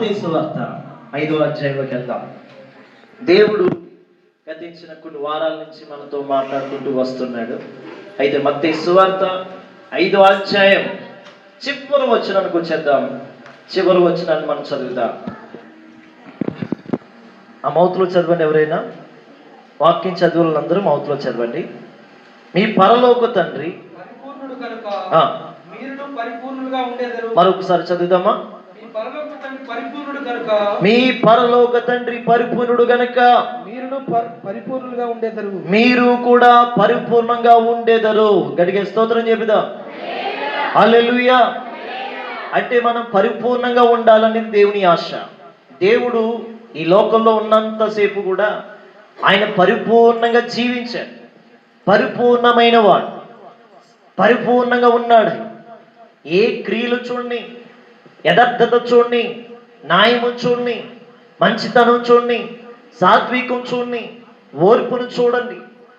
మత్తేసు వార్త ఐదో అధ్యాయంలోకి వెళ్దాం. దేవుడు గతించిన కొన్ని వారాల నుంచి మనతో మాట్లాడుకుంటూ వస్తున్నాడు. అయితే మత్తేసు వార్త ఐదో అధ్యాయం చివరి వచ్చినానికి వచ్చేద్దాం. చివరి వచ్చినాన్ని మనం చదువుదాం. ఆ మౌతులో చదవండి ఎవరైనా? వాక్యం చదువులందరూ మౌతులో చదవండి. మీ పరలోక తండ్రి మరొకసారి చదువుదామా? మీ పరలోక తండ్రి పరిపూర్ణుడు గనక మీరును ప- పరిపూర్ణులుగా ఉండేదరు. మీరు కూడా పరిపూర్ణంగా ఉండేదరు. గడిగే స్తోత్రం చెబుదాం. హల్లెలూయా. అంటే మనం పరిపూర్ణంగా ఉండాలని దేవుని ఆశ. దేవుడు ఈ లోకంలో ఉన్నంతసేపు కూడా ఆయన పరిపూర్ణంగా జీవించాడు. పరిపూర్ణమైన వాడు. పరిపూర్ణంగా ఉన్నాడు. ఏ క్రియలు చూడండి యథార్థత చూడండి న్యాయము చూడండి మంచితనం చూడండి సాత్వికం చూడండి ఓర్పును చూడండి.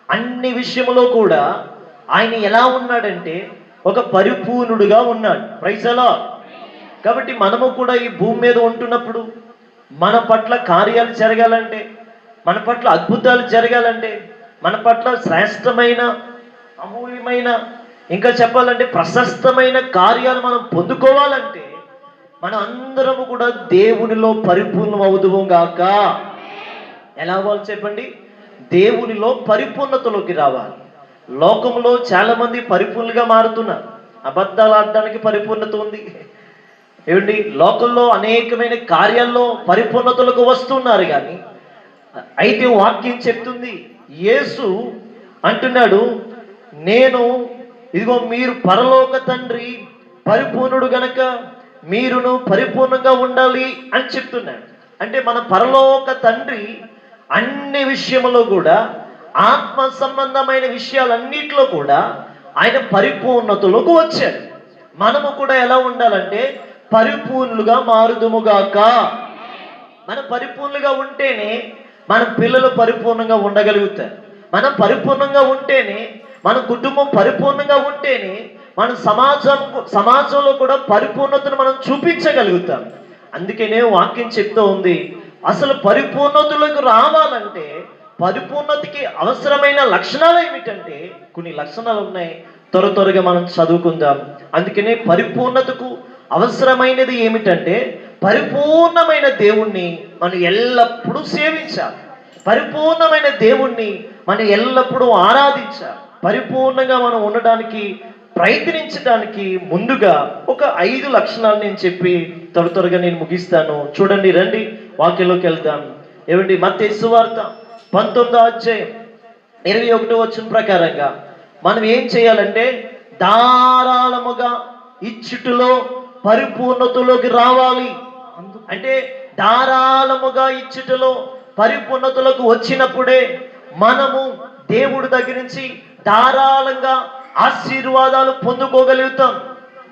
అన్ని విషయంలో కూడా ఆయన ఎలా ఉన్నాడంటే ఒక పరిపూర్ణుడుగా ఉన్నాడు. ప్రైజలా కాబట్టి మనము కూడా ఈ భూమి మీద ఉంటున్నప్పుడు మన పట్ల కార్యాలు జరగాలంటే మన పట్ల అద్భుతాలు జరగాలంటే మన పట్ల శ్రేష్టమైన అమూల్యమైన ఇంకా చెప్పాలంటే ప్రశస్తమైన కార్యాలు మనం పొందుకోవాలంటే మనం అందరము కూడా దేవునిలో పరిపూర్ణం అవుదుము గాక. ఎలా అవ్వాలి చెప్పండి? దేవునిలో పరిపూర్ణతలోకి రావాలి. లోకంలో చాలా మంది పరిపూర్ణంగా మారుతున్నారు. అబద్ధాలు ఆడడానికి పరిపూర్ణత ఉంది. ఏమండి? లోకంలో అనేకమైన కార్యాల్లో పరిపూర్ణతలకు వస్తున్నారు కానీ అయితే వాక్యం చెప్తుంది యేసు అంటున్నాడు నేను ఇదిగో మీరు పరలోక తండ్రి పరిపూర్ణుడు గనక మీరును పరిపూర్ణంగా ఉండాలి అని చెప్తున్నాడు. అంటే మన పరలోక తండ్రి అన్ని విషయంలో కూడా ఆత్మ సంబంధమైన విషయాలన్నిటిలో కూడా ఆయన పరిపూర్ణతలోకి వచ్చాడు. మనము కూడా ఎలా ఉండాలంటే పరిపూర్ణులుగా మారుదుముగాక మనం పరిపూర్ణంగా ఉంటేనే మన పిల్లలు పరిపూర్ణంగా ఉండగలుగుతారు. మనం పరిపూర్ణంగా ఉంటేనే మన కుటుంబం పరిపూర్ణంగా ఉంటేనే మన సమాజం సమాజంలో కూడా పరిపూర్ణతను మనం చూపించగలుగుతాం. అందుకనే వాక్యం చెప్తూ ఉంది అసలు పరిపూర్ణతలకు రావాలంటే పరిపూర్ణతకి అవసరమైన లక్షణాలు ఏమిటంటే కొన్ని లక్షణాలు ఉన్నాయి త్వర త్వరగా మనం చదువుకుందాం. అందుకనే పరిపూర్ణతకు అవసరమైనది ఏమిటంటే పరిపూర్ణమైన దేవుణ్ణి మనం ఎల్లప్పుడూ సేవించాలి. పరిపూర్ణమైన దేవుణ్ణి మనం ఎల్లప్పుడూ ఆరాధించాలి. పరిపూర్ణంగా మనం ఉండడానికి ప్రయత్నించడానికి ముందుగా ఒక ఐదు లక్షణాలు నేను చెప్పి త్వర త్వరగా నేను ముగిస్తాను. చూడండి రండి వాక్యంలోకి వెళ్దాం. ఏమండి? మత్తయి సువార్త పంతొమ్మిదో అధ్యాయం ఇరవై ఒకటో వచ్చిన ప్రకారంగా మనం ఏం చేయాలంటే ధారాళముగా ఇచ్చుటిలో పరిపూర్ణతలోకి రావాలి. అంటే ధారాళముగా ఇచ్చుటలో పరిపూర్ణతలకు వచ్చినప్పుడే మనము దేవుడి దగ్గర నుంచి ధారాళంగా ఆశీర్వాదాలు పొందుకోగలుగుతాం.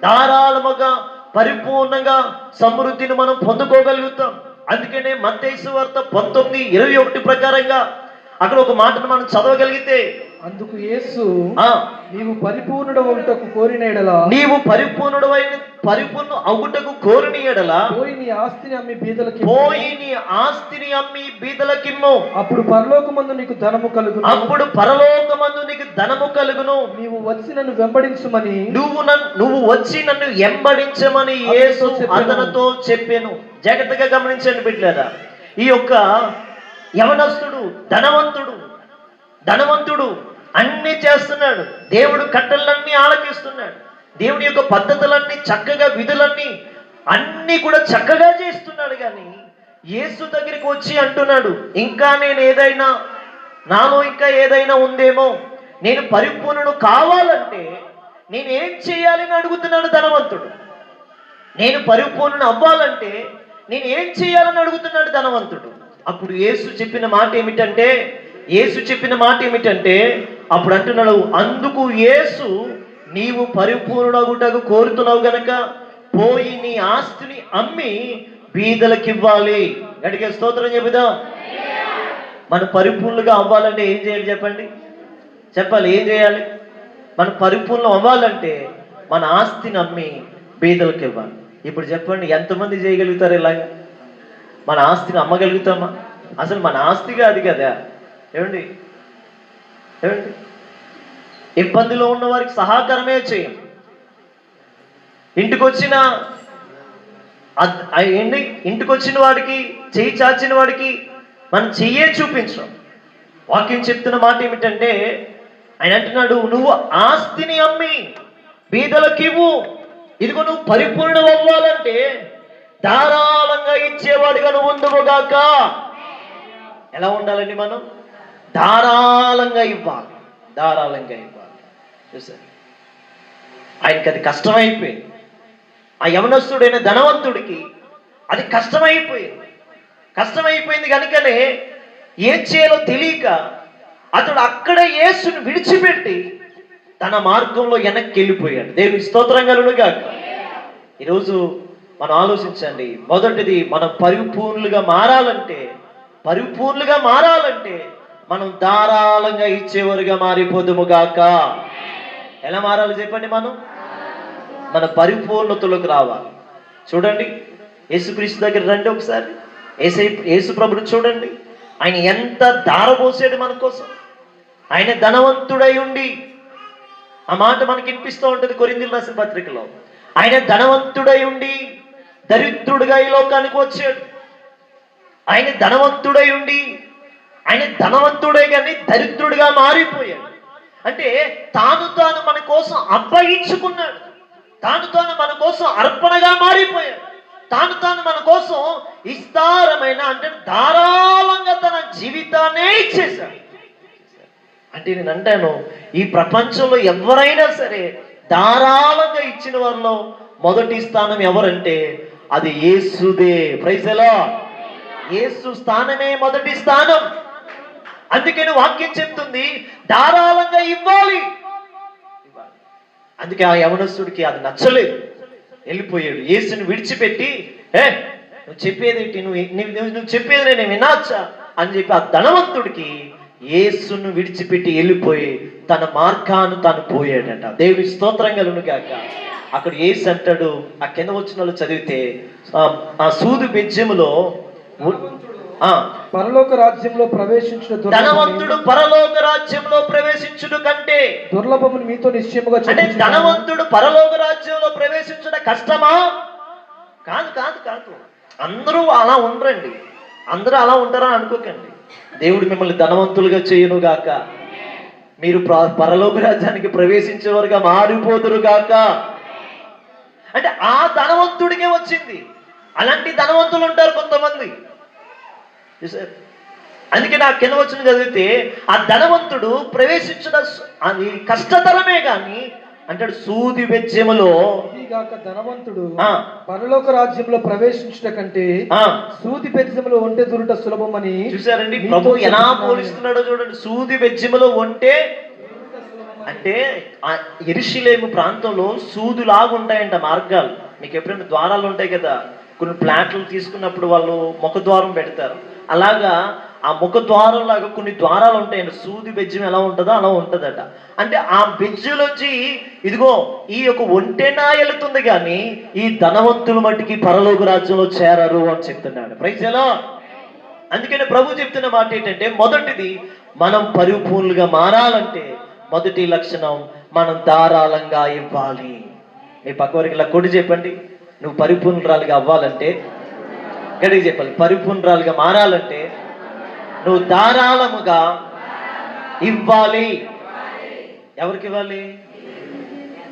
ధారాళముగా పరిపూర్ణంగా సమృద్ధిని మనం పొందుకోగలుగుతాం. అందుకనే మత్తేసు వార్త పంతొమ్మిది ఇరవై ఒకటి ప్రకారంగా అక్కడ ఒక మాటను మనం చదవగలిగితే అందుకు యేసు ఆ. నీవు పరిపూర్ణుడు ఒకటకు కోరిన ఎడల నీవు పరిపూర్ణుడైన పరిపూర్ణ అవుటకు కోరిని ఎడల పోయి నీ ఆస్తిని అమ్మి బీదలకి పోయి నీ ఆస్తిని అమ్మి బీదలకిమ్ము. అప్పుడు పరలోకమందు నీకు ధనము కలుగును. అప్పుడు పరలోకమందు నీకు ధనము కలుగును. నీవు వచ్చి నన్ను వెంబడించుమని నువ్వు నన్ను నువ్వు వచ్చి నన్ను ఎంబడించమని యేసు అతనితో చెప్పాను. జాగ్రత్తగా గమనించండి బిడ్డలారా. ఈ యొక్క యవనస్తుడు ధనవంతుడు ధనవంతుడు అన్ని చేస్తున్నాడు. దేవుడు కట్టలన్నీ ఆలకిస్తున్నాడు. దేవుడి యొక్క పద్ధతులన్నీ చక్కగా విధులన్నీ అన్నీ కూడా చక్కగా చేస్తున్నాడు కానీ యేసు దగ్గరికి వచ్చి అంటున్నాడు ఇంకా నేను ఏదైనా నాలో ఇంకా ఏదైనా ఉందేమో? నేను పరిపూర్ణుడు కావాలంటే నేను ఏం చేయాలని అడుగుతున్నాడు ధనవంతుడు. నేను పరిపూర్ణ అవ్వాలంటే నేను ఏం చేయాలని అడుగుతున్నాడు ధనవంతుడు. అప్పుడు యేసు చెప్పిన మాట ఏమిటంటే యేసు చెప్పిన మాట ఏమిటంటే అప్పుడు అంటున్నాడు అందుకు యేసు నీవు పరిపూర్ణగుటకు కోరుతున్నావు గనక పోయి నీ ఆస్తిని అమ్మి బీదలకు ఇవ్వాలి గడిగే స్తోత్రం చెబుదాం. మనం పరిపూర్ణంగా అవ్వాలంటే ఏం చేయాలి చెప్పండి? చెప్పాలి ఏం చేయాలి? మనం పరిపూర్ణం అవ్వాలంటే మన ఆస్తిని అమ్మి బీదలకు ఇవ్వాలి ఇప్పుడు చెప్పండి ఎంతమంది చేయగలుగుతారు ఇలాగ? మన ఆస్తిని అమ్మగలుగుతామా? అసలు మన ఆస్తిగా అది కదా. ఏమండి? ఏమండి? ఇబ్బందిలో ఉన్న వారికి సహకారమే చేయం. ఇంటికి వచ్చిన ఏంటి? ఇంటికి వచ్చిన వాడికి చెయ్యి చాచిన వాడికి మనం చెయ్యే చూపించడం వాక్యం చెప్తున్న మాట ఏమిటంటే ఆయన అంటున్నాడు నువ్వు ఆస్తిని అమ్మి బీదలకు ఇవ్వు ఇదిగో నువ్వు పరిపూర్ణం అవ్వాలంటే ధారాళంగా ఇచ్చేవాడిగా నువ్వు ఉండుగాక ఎలా ఉండాలండి మనం? ధారాళంగా ఇవ్వాలి. ధారాళంగా ఇవ్వాలి. చూసారు? ఆయనకి అది కష్టమైపోయింది. ఆ యవనస్తుడైన ధనవంతుడికి అది కష్టమైపోయింది. కష్టమైపోయింది కనుకనే ఏం చేయాలో తెలియక అతడు అక్కడే యేసుని విడిచిపెట్టి తన మార్గంలో వెనక్కి వెళ్ళిపోయాడు దేవుని స్తోత్రం కలుగుగా ఈరోజు మనం ఆలోచించండి. మొదటిది మనం పరిపూర్ణులుగా మారాలంటే పరిపూర్ణులుగా మారాలంటే మనం ధారాళంగా ఇచ్చేవారుగా మారిపోదుము గాక. ఎలా మారాలి చెప్పండి మనం? మన పరిపూర్ణతలోకి రావాలి. చూడండి యేసుక్రీస్తు దగ్గర రండి ఒకసారి. ఏసై యేసు ప్రభుని చూడండి. ఆయన ఎంత దారబోసాడు మన కోసం. ఆయన ధనవంతుడై ఉండి. ఆ మాట మనకి వినిపిస్తూ ఉంటుంది కొరిందిలు రాసిన పత్రికలో. ఆయన ధనవంతుడై ఉండి దరిద్రుడిగా ఈ లోకానికి వచ్చాడు. ఆయన ధనవంతుడై ఉండి ఆయన ధనవంతుడే కానీ దరిద్రుడిగా మారిపోయాడు. అంటే తాను తాను మన కోసం అప్పగించుకున్నాడు. తాను తాను మన కోసం అర్పణగా మారిపోయాడు. తాను తాను మన కోసం విస్తారమైన అంటే ధారాళంగా తన జీవితాన్నే ఇచ్చేశాడు. అంటే నేను అంటాను ఈ ప్రపంచంలో ఎవరైనా సరే ధారాళంగా ఇచ్చిన వారిలో మొదటి స్థానం ఎవరంటే అది యేసుదే. ప్రైజలా ఏసు స్థానమే మొదటి స్థానం. అందుకని వాక్యం చెప్తుంది ధారాళంగా ఇవ్వాలి. అందుకే ఆ యవనస్తుడికి అది నచ్చలేదు. వెళ్ళిపోయాడు. యేసుని విడిచిపెట్టి ఏ నువ్వు చెప్పేదేంటి నువ్వు నువ్వు చెప్పేది నేను వినాచ్చా? అని చెప్పి ఆ ధనవంతుడికి యేసును విడిచిపెట్టి వెళ్ళిపోయి తన మార్గాను తాను పోయాడట. దేవుడి స్తోత్రం కలుగును కాక అక్కడ ఏసు అంటాడు ఆ కింద వచ్చిన వాళ్ళు చదివితే ఆ- సూదు బెజ్జములో పరలోక రాజ్యంలో ప్రవేశించిన ధనవంతుడు పరలోక రాజ్యంలో ప్రవేశించుడు కంటే దుర్లభమును మీతో నిశ్చయముగా అంటే. ధనవంతుడు పరలోక రాజ్యంలో ప్రవేశించడం కష్టమా? కాదు కాదు కాదు. అందరూ అలా ఉండరండి. అందరూ అలా ఉంటారని అనుకోకండి. దేవుడు మిమ్మల్ని ధనవంతులుగా చేయను గాక మీరు ప్ర- పరలోక రాజ్యానికి ప్రవేశించేవారుగా మారిపోదురు గాక అంటే ఆ ధనవంతుడికే వచ్చింది. అలాంటి ధనవంతులు ఉంటారు కొంతమంది. చూసారు అందుకే నా కింద వచ్చిన చదివితే ఆ ధనవంతుడు అది కష్టతరమే కానీ అంటాడు సూది ఇదిగాక ధనవంతుడు. పరలోక రాజ్యంలో ప్రవేశించుట కంటే ఆ, సూది పెద్దములో ఒంటె దురుట సులభమని చూసారండి ప్రభు ఎలా. పోలిస్తున్నాడో చూడండి. సూది వెజ్జములో ఉంటే అంటే ఆ ఎరిశిలేము ప్రాంతంలో సూదులాగా ఉంటాయంట మార్గాలు. మీకు ఎప్పుడైనా ద్వారాలు ఉంటాయి కదా? కొన్ని ప్లాట్లు తీసుకున్నప్పుడు వాళ్ళు ముఖ ద్వారం పెడతారు. అలాగా ఆ ముఖ ద్వారం లాగా కొన్ని ద్వారాలు ఉంటాయండి. సూది బెజ్జం ఎలా ఉంటుందో అలా ఉంటుందట. అంటే ఆ బెజ్జులోంచి ఇదిగో ఈ యొక్క ఒంటెనా వెళుతుంది కానీ ఈ ధనవంతుల మట్టికి పరలోక రాజ్యంలో చేరరు అని చెప్తున్నాడు. ప్రైజ్ ఎలా అందుకని ప్రభు చెప్తున్న మాట ఏంటంటే మొదటిది మనం పరిపూర్ణులుగా మారాలంటే మొదటి లక్షణం మనం ధారాళంగా ఇవ్వాలి. మీ పక్కవారికి ఇలా కొడి చెప్పండి. నువ్వు పరిపూర్ణురాలుగా అవ్వాలంటే గడికి చెప్పాలి. పరిపూర్ణురాలుగా మారాలంటే నువ్వు ధారాళముగా ఇవ్వాలి. ఎవరికి ఇవ్వాలి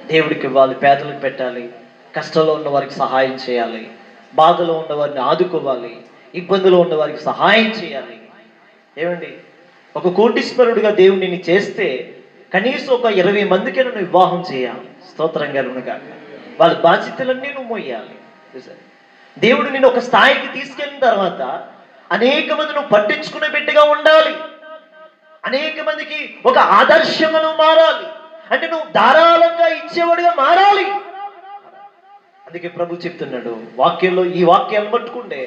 దేవుడికి ఇవ్వాలి పేదలకు పెట్టాలి కష్టంలో ఉన్న వారికి సహాయం చేయాలి బాధలో ఉన్న వారిని ఆదుకోవాలి ఇబ్బందులో ఉన్న వారికి సహాయం చేయాలి. ఏమండి? ఒక కోటీశ్వరుడిగా దేవుడు నిన్ను చేస్తే కనీసం ఒక ఇరవై మందికి నువ్వు వివాహం చేయాలి. స్తోత్రంగా కలుగునుగా వాళ్ళ బాధ్యతలన్నీ నువ్వు మోయాలి. చూసారు? దేవుడు నిన్ను ఒక స్థాయికి తీసుకెళ్ళిన తర్వాత అనేక మంది నువ్వు పట్టించుకునే బిడ్డగా ఉండాలి. అనేక మందికి ఒక ఆదర్శమును మారాలి. అంటే నువ్వు ధారాళంగా ఇచ్చేవాడిగా మారాలి. అందుకే ప్రభు చెప్తున్నాడు వాక్యంలో ఈ వాక్యాన్ని పట్టుకుంటే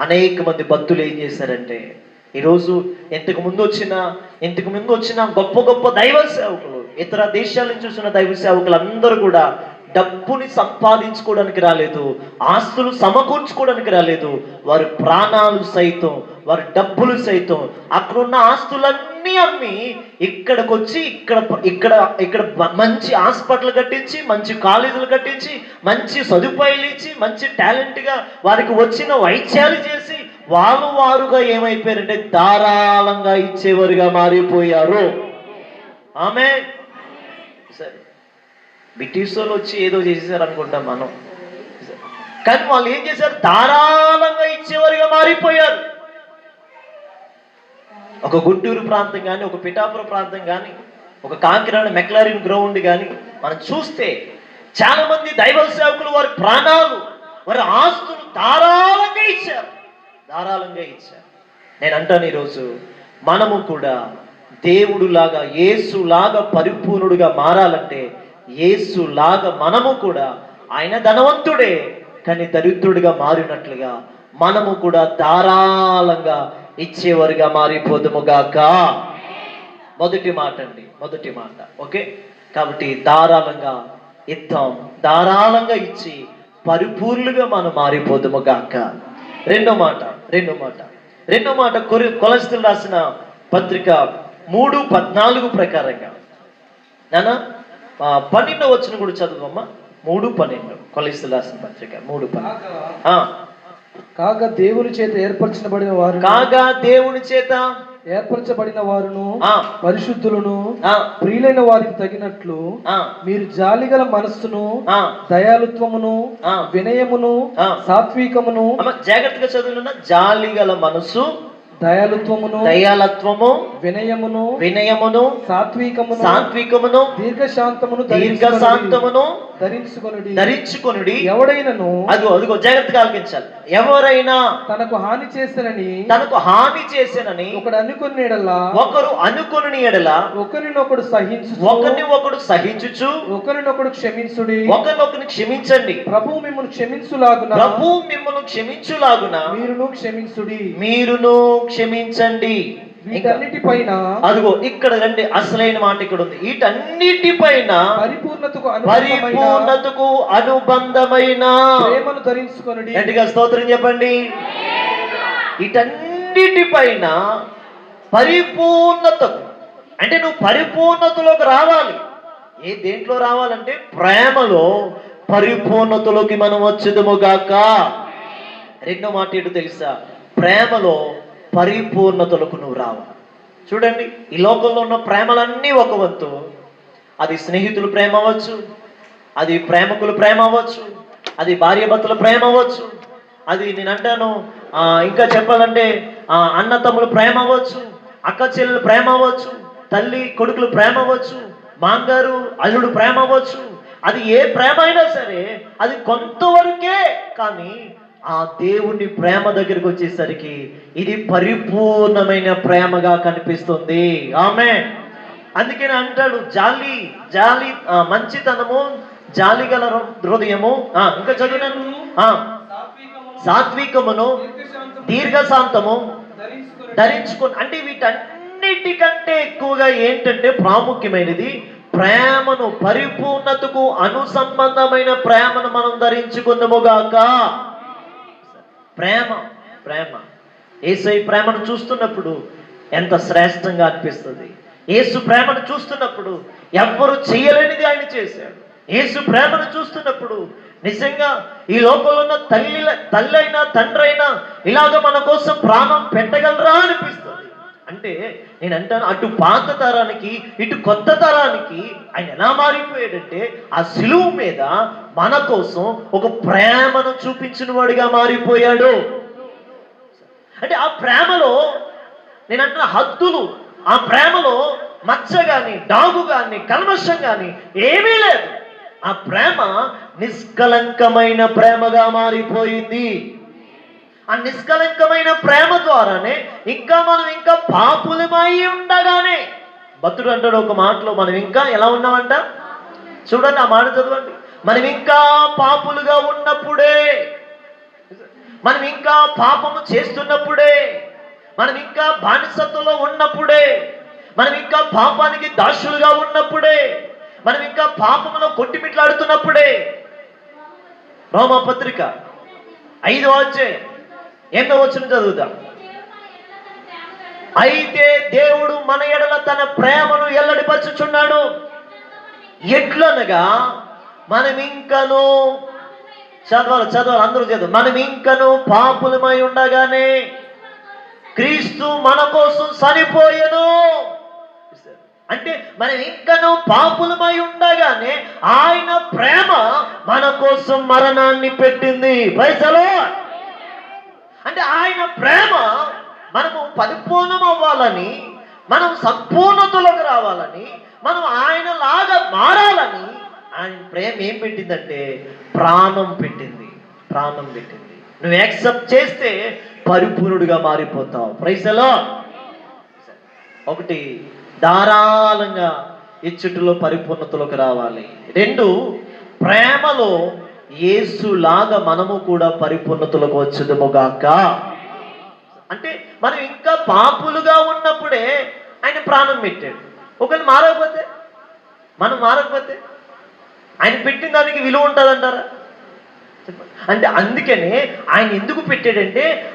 అనేక మంది భక్తులు ఏం చేశారంటే ఈరోజు ఇంతకు ముందు వచ్చిన ఇంతకు ముందు వచ్చిన గొప్ప గొప్ప దైవ సేవకులు ఇతర దేశాల నుంచి వచ్చిన దైవ సేవకులు అందరూ కూడా డబ్బుని సంపాదించుకోవడానికి రాలేదు ఆస్తులు సమకూర్చుకోవడానికి రాలేదు వారి ప్రాణాలు సైతం వారి డబ్బులు సైతం అక్కడున్న ఆస్తులన్నీ అమ్మి ఇక్కడికి వచ్చి ఇక్కడ ఇక్కడ ఇక్కడ మంచి హాస్పిటల్ కట్టించి మంచి కాలేజీలు కట్టించి మంచి సదుపాయాలు ఇచ్చి మంచి టాలెంట్గా వారికి వచ్చిన వైద్యాలు చేసి వారు వారుగా ఏమైపోయారంటే ధారాళంగా ఇచ్చేవారుగా మారిపోయారు. ఆమె బ్రిటిష్ వాళ్ళు వచ్చి ఏదో చేసేసారు అనుకుంటాం మనం. కానీ వాళ్ళు ఏం చేశారు? ధారాళంగా ఇచ్చేవారుగా మారిపోయారు. ఒక గుంటూరు ప్రాంతం కానీ ఒక పిఠాపురం ప్రాంతం కానీ ఒక కాకినాడ మెక్లారిన్ గ్రౌండ్ కానీ మనం చూస్తే చాలా మంది దైవ సేవకులు వారి ప్రాణాలు వారి ఆస్తులు ధారాళంగా ఇచ్చారు. ధారాళంగా ఇచ్చారు. నేను అంటాను ఈరోజు మనము కూడా దేవుడులాగా యేసులాగా పరిపూర్ణుడుగా మారాలంటే యేసులాగా మనము కూడా ఆయన ధనవంతుడే కానీ దరిద్రుడిగా మారినట్లుగా మనము కూడా ధారాళంగా ఇచ్చేవారుగా మారిపోదుముగాక మొదటి మాట అండి మొదటి మాట ఓకే? కాబట్టి ధారాళంగా ఇద్దాం. ధారాళంగా ఇచ్చి పరిపూర్ణులుగా మనం మారిపోదుము గాక. రెండో మాట రెండో మాట. రెండో మాట కొరి కొలస్తులు రాసిన పత్రిక మూడు పద్నాలుగు ప్రకారంగా. నానా? పన్నెండో వచ్చిన కూడా చదువమ్మా మూడు పన్నెండు. కొలస్తులు రాసిన పత్రిక మూడు పన్నెండు. కాగా దేవుని చేత ఏర్పరచబడిన వారు కాగా దేవుని చేత? ఏర్పరచబడిన వారును ఆ, పరిశుద్ధులను ఆ, ప్రియులైన వారికి తగినట్లు ఆ, మీరు జాలిగల మనస్సును ఆ. దయాలుత్వమును ఆ. వినయమును ఆ. సాత్వికమును జాగ్రత్తగా చదువుతున్న జాలి గల మనసు దయాలుత్వమును దయాలత్వము వినయమును వినయమును సాత్వికమును సాత్వికమును దీర్ఘశాంతమును దీర్ఘశాంతమును ధరించుకొనుడి. ధరించుకొనుడి. ఎవడైనను అదిగో అదిగో జాగ్రత్తగా ఆలకించాలి ఎవరైనా తనకు హాని చేసినని తనకు హాని చేసినని ఒకడు అనుకునేడల్లా ఒకరు అనుకుని ఎడల ఒకరినొకడు సహించు ఒకరిని ఒకడు సహించుచు ఒకరినొకడు క్షమించుడి. ఒకరినొకరిని క్షమించండి. ప్రభువు మిమ్మల్ని క్షమించులాగున ప్రభు మిమ్మల్ని క్షమించులాగున మీరును క్షమించుడి. మీరును క్షమించండి. వీటన్నిటిపైన అదిగో ఇక్కడ రండి అసలైన మాట ఇక్కడ ఉంది. వీటన్నిటిపైన పరిపూర్ణతకు పరిపూర్ణతకు అనుబంధమైన ప్రేమను ధరించుకొనుడి. గట్టిగా స్తోత్రం చెప్పండి? వీటన్నిటిపైన పరిపూర్ణతకు అంటే నువ్వు పరిపూర్ణతలోకి రావాలి. ఏ దేంట్లో రావాలంటే ప్రేమలో పరిపూర్ణతలోకి మనం వచ్చుదుముగాక రెండో మాట ఏంటో తెలుసా? ప్రేమలో పరిపూర్ణతలకు నువ్వు రావు. చూడండి ఈ లోకంలో ఉన్న ప్రేమలన్నీ ఒక వంతు. అది స్నేహితుల ప్రేమ అవ్వచ్చు అది ప్రేమకుల ప్రేమ అవ్వచ్చు అది భార్యభర్తల ప్రేమ అవ్వచ్చు అది నేను అంటాను ఇంకా చెప్పాలంటే అన్న తమ్ముల ప్రేమ అవ్వచ్చు అక్క చెల్లెల ప్రేమ అవ్వచ్చు తల్లి కొడుకుల ప్రేమ అవ్వచ్చు మాంగారు అల్లుడు ప్రేమ అవ్వచ్చు. అది ఏ ప్రేమ అయినా సరే అది కొంతవరకే కానీ ఆ దేవుని ప్రేమ దగ్గరికి వచ్చేసరికి ఇది పరిపూర్ణమైన ప్రేమగా కనిపిస్తుంది. ఆమె అందుకని అంటాడు జాలి జాలి మంచితనము జాలి గల హృదయము ఆ, ఇంకా చదివినాను ఆ, సాత్వికమును దీర్ఘశాంతము ధరించుకొని అంటే వీటన్నిటికంటే ఎక్కువగా ఏంటంటే ప్రాముఖ్యమైనది ప్రేమను పరిపూర్ణతకు అనుసంబంధమైన ప్రేమను మనం ధరించుకుందాముగాక ప్రేమ ప్రేమ. ఏసై ప్రేమను చూస్తున్నప్పుడు ఎంత శ్రేష్టంగా అనిపిస్తుంది. ఏసు ప్రేమను చూస్తున్నప్పుడు ఎవ్వరు చేయలేనిది ఆయన చేశాడు. ఏసు ప్రేమను చూస్తున్నప్పుడు నిజంగా ఈ లోకంలో ఉన్న తల్లి తల్లైనా తండ్రైనా ఇలాగ మన కోసం ప్రాణం పెట్టగలరా అనిపిస్తుంది. అంటే నేను అంటాను అటు పాత తరానికి ఇటు కొత్త తరానికి ఆయన ఎలా మారిపోయాడంటే ఆ సిలువు మీద మన కోసం ఒక ప్రేమను చూపించిన వాడిగా మారిపోయాడు. అంటే ఆ ప్రేమలో నేను అంటున్న హద్దులు ఆ ప్రేమలో మచ్చ కానీ డాగు కానీ కల్మషం కానీ ఏమీ లేదు. ఆ ప్రేమ నిష్కలంకమైన ప్రేమగా మారిపోయింది. ఆ నిష్కలంకమైన ప్రేమ ద్వారానే ఇంకా మనం ఇంకా పాపులమై ఉండగానే భక్తుడు అంటాడు ఒక మాటలో మనం ఇంకా ఎలా ఉన్నామంట? చూడండి ఆ మాట చదవండి. మనం ఇంకా పాపులుగా ఉన్నప్పుడే మనం ఇంకా పాపము చేస్తున్నప్పుడే మనం ఇంకా బానిసత్వంలో ఉన్నప్పుడే మనం ఇంకా పాపానికి దాసులుగా ఉన్నప్పుడే మనం ఇంకా పాపములో కొట్టిమిట్లాడుతున్నప్పుడే. రోమపత్రిక ఐదు అధ్యాయం. ఎన్నో వచ్చిన చదువుదాం. అయితే దేవుడు మన ఎడల తన ప్రేమను ఎల్లడిపరుచుచున్నాడు. ఎట్లనగా మనం ఇంకను చదవాలి చదవాలి అందరూ చదువు. మనం ఇంకను పాపులమై ఉండగానే క్రీస్తు మన కోసం చనిపోయెను. అంటే మనం ఇంకను పాపులమై ఉండగానే ఆయన ప్రేమ మన కోసం మరణాన్ని పెట్టింది. పైసలో అంటే ఆయన ప్రేమ మనము పరిపూర్ణం అవ్వాలని మనం సంపూర్ణతలోకి రావాలని మనం ఆయన లాగా మారాలని ఆయన ప్రేమ ఏం పెట్టిందంటే ప్రాణం పెట్టింది ప్రాణం పెట్టింది. నువ్వు యాక్సెప్ట్ చేస్తే పరిపూర్ణుడిగా మారిపోతావు. ప్రైసలో ఒకటి ధారాళంగా ఇచ్చుటిలో పరిపూర్ణతలోకి రావాలి. రెండు ప్రేమలో ఏసులాగా మనము కూడా పరిపూర్ణతలకు వచ్చుదముగాక. అంటే మనం ఇంకా పాపులుగా ఉన్నప్పుడే ఆయన ప్రాణం పెట్టాడు. ఒకవేళ మారకపోతే? మనం మారకపోతే? ఆయన పెట్టిన దానికి విలువ ఉంటుందంటారా? అంటే అందుకనే ఆయన ఎందుకు పెట్టాడంటే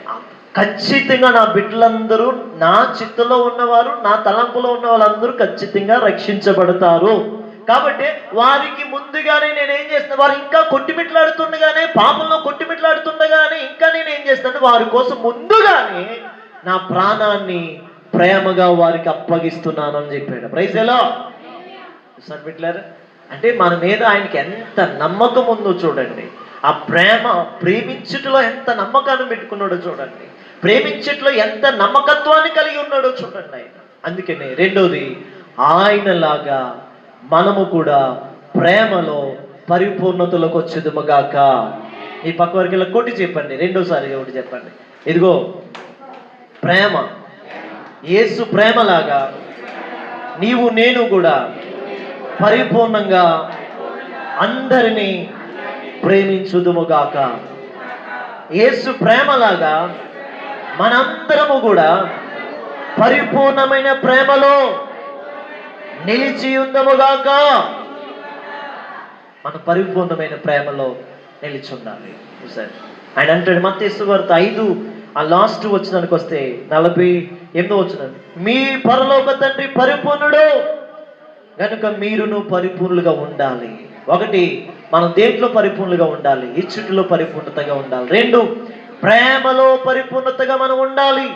ఖచ్చితంగా నా బిడ్డలందరూ నా చిత్తలో ఉన్నవారు నా తలంపులో ఉన్న వాళ్ళందరూ ఖచ్చితంగా రక్షించబడతారు. కాబట్టి వారికి ముందుగానే నేనేం చేస్తాను వారు ఇంకా కొట్టిమిట్లాడుతుండగానే పాపంలో కొట్టిమిట్లాడుతుండగానే ఇంకా నేను ఏం చేస్తాను వారి కోసం ముందుగానే నా ప్రాణాన్ని ప్రేమగా వారికి అప్పగిస్తున్నాను అని చెప్పాడు ప్రైజ్ ఎలా బిడ్డలారా? అంటే మన మీద ఆయనకి ఎంత నమ్మకం ఉందో చూడండి. ఆ ప్రేమ ప్రేమించుటలో ఎంత నమ్మకాన్ని పెట్టుకున్నాడో చూడండి. ప్రేమించుట్లో ఎంత నమ్మకత్వాన్ని కలిగి ఉన్నాడో చూడండి ఆయన. అందుకనే రెండోది ఆయనలాగా మనము కూడా ప్రేమలో పరిపూర్ణతలోకి వచ్చేదుమగాక. ఈ పక్క వరకు ఇలా కొట్టి చెప్పండి రెండోసారి ఒకటి చెప్పండి. ఇదిగో ప్రేమ. ఏసు ప్రేమలాగా నీవు నేను కూడా పరిపూర్ణంగా అందరినీ ప్రేమించుదుముగాక. ఏసు ప్రేమలాగా మనందరము కూడా పరిపూర్ణమైన ప్రేమలో నిలిచి ఉందముగాక. మన పరిపూర్ణమైన ప్రేమలో నిలిచి ఉండాలి సరే ఆయన అంటాడు మత్తేసు వార్త ఐదు ఆ లాస్ట్ వచ్చినానికి వస్తే నలభై ఎనిమిదో వచ్చిన మీ పరలోక తండ్రి పరిపూర్ణుడు. కనుక మీరును పరిపూర్ణులుగా ఉండాలి. ఒకటి మనం దేంట్లో పరిపూర్ణులుగా ఉండాలి? ఇచ్చుటిలో పరిపూర్ణతగా ఉండాలి. రెండు ప్రేమలో పరిపూర్ణతగా మనం ఉండాలి.